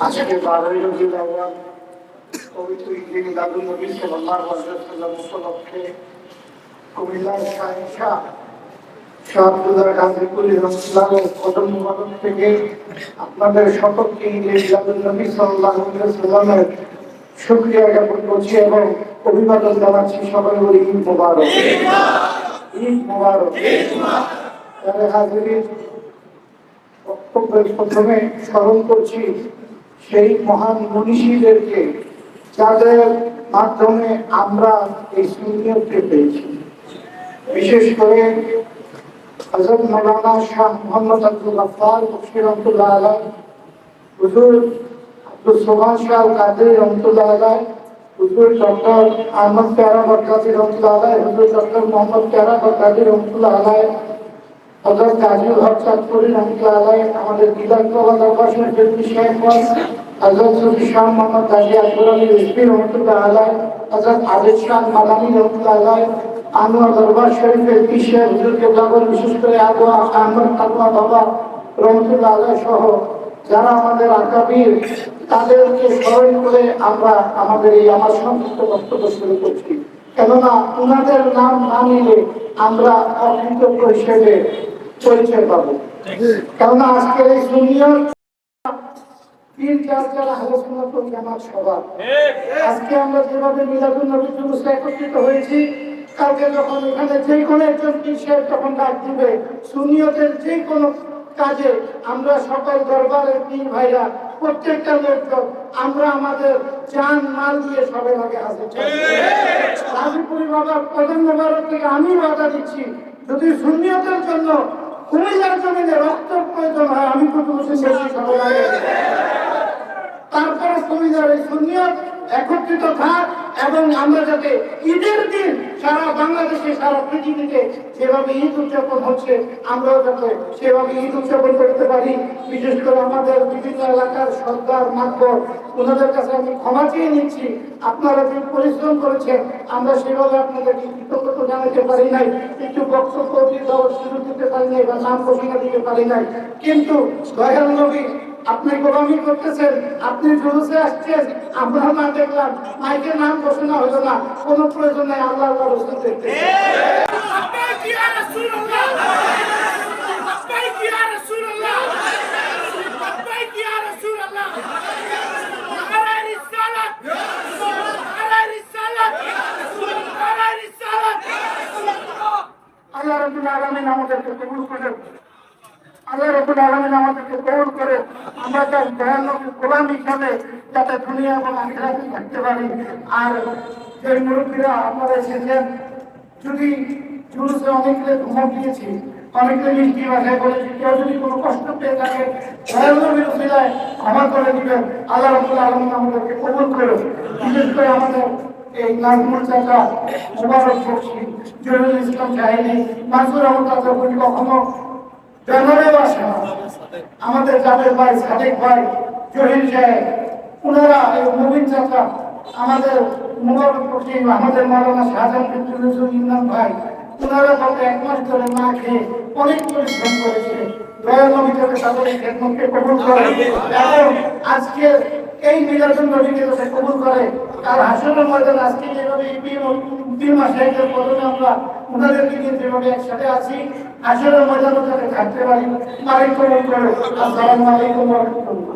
আজকে বারোই পবিত্র ঈদে নবী উপলক্ষে কুমিল্লার মুবারক থেকে আপনাদের সকলকে ঈদে শুকরিয়া জ্ঞাপন করছি এবং অভিবাদন জানাচ্ছি সবাই বলি ঈদ মোবারক ঈদ মোবারক হাজিরিন বক্তব্যের প্রথমে স্মরণ করছি সেই মহান মনীষীদেরকে, যাদের মাধ্যমে আমরা এই সুনিয়তকে পেয়েছি। বিশেষ করে হজরত মৌলানা শাহ মোহাম্মদ আব্দুল গফার মুফতি রহমতুল্লাহ আলাই হুজুর আব্দুল সোমান শাহ কাদের রহমতুল্লাহ আলাই, হুজুর ডক্টর আহমদ প্যারা বরকাতি রহমতুল্লাহ আলাই, হুজুর ডক্টর মোহাম্মদ প্যারা বরকাতি রহমতুল্লাহ আলাই হজরত কাজুল হক চাঁদপুরি রহমতুল্লাহ আমাদের বিধান প্রবাদ অবকাশের ব্যক্তি শেখ হজরত সুফি শাহ মোহাম্মদ গাজী আকবর আলী রিজভি রহমতুল্লাহ আলাই হজরত আদিল শাহ আনোয়ার দরবার শরীফের পিসের হুজুর কেবলাগর বিশেষ করে আবু আহমদ কালমা বাবা রহমতুল্লাহ সহ যারা আমাদের আকাবির, তাদেরকে স্মরণ করে আমরা আমাদের এই আমার সংক্ষিপ্ত বক্তব্য শুরু করছি। কেননা ওনাদের নাম না নিলে আমরা অকৃতজ্ঞ হিসেবে পরিচয় পাবো। কেননা আজকের এই সুনিয়র তিন চার চার আলোচনা আজকে আমরা যেভাবে মিলাদুল নবী জুলুসে একত্রিত হয়েছি কালকে যখন এখানে যে কোনো একজন কিসের তখন ডাক দিবে সুনিয়তের যে কোনো কাজে আমরা সকল দরবারের তিন ভাইরা প্রত্যেকটা লোকজন আমরা আমাদের জান মাল দিয়ে সবাই আগে হাজির রাজীপুরি বাবার প্রধান থেকে আমি বাধা দিচ্ছি। যদি সুনিয়তের জন্য কুমিল্লার জমিনে রক্ত প্রয়োজন হয় আমি কিন্তু বেশি সবাই এই সুনিয়ত একত্রিত থাক এবং আমরা যাতে ঈদের দিন সারা বাংলাদেশে, সারা পৃথিবীতে যেভাবে ঈদ উদযাপন হচ্ছে, আমরাও যাতে সেভাবে ঈদ উদযাপন করতে পারি। বিশেষ করে আমাদের বিভিন্ন এলাকার সর্দার মাতবর ওনাদের কাছে আমি ক্ষমা চেয়ে নিচ্ছি। আপনারা যে পরিশ্রম করেছেন, আমরা সেভাবে আপনাদেরকে কৃতজ্ঞতা জানাতে পারি নাই, একটু বক্তব্য দিতে পারি নাই বা নাম ঘোষণা দিতে পারি নাই। কিন্তু দয়াল নবী আপনি গোলামি করতেছেন আপনি জুলুসে আসছেন আমরা না দেখলাম মাইকের নাম ঘোষণা হলো না কোনো প্রয়োজন নাই আল্লাহ আল্লাহ রসুল দেখতে আল্লাহ রবিন আমাদেরকে কবুল আল্লাহ রবুল আলমিন আমাদেরকে কবুল করে। আমরা তার গোলাম হিসাবে যাতে দুনিয়া এবং আখিরাতে থাকতে পারি। আর যে মুরব্বীরা আপনারা এসেছেন, যদি জুলুসে দিয়েছি অনেকগুলো মিষ্টি বলেছি, কেউ যদি কোনো কষ্ট পেয়ে থাকে উসিলায় ক্ষমা করে দিবেন। আল্লাহ রবুল আলমিন আমাদেরকে কবুল করে বিশেষ করে আমাদের এই নাজমুল চাচা মোবারক বক্সি, জহিরুল ইসলাম চাহিনী মাসুর আহমদ চাচা কখনো ব্যানারেও আসে না আমাদের জাবের ভাই সাদেক ভাই জহির সাহেব ওনারা এই চাচা আমাদের মোবারক প্রতিম আমাদের মাওলানা শাহজাহান ইমরান ভাই ওনারা গত এক মাস ধরে না খেয়ে অনেক পরিশ্রম করেছে। দয়াল নবী তাদের এই খেদমতকে কবুল করে এবং আজকে এই মিলাদুল নবীকে যাতে কবুল করে আর হাসনের ময়দান আজকে যেভাবে তিন মাসের প্রথমে আমরা ওনাদেরকে নিয়ে যেভাবে একসাথে আছি হাসনের ময়দানও যাতে থাকতে পারি মালিক কবুল করে আসসালামু আলাইকুম রাহমাতুল্লাহ।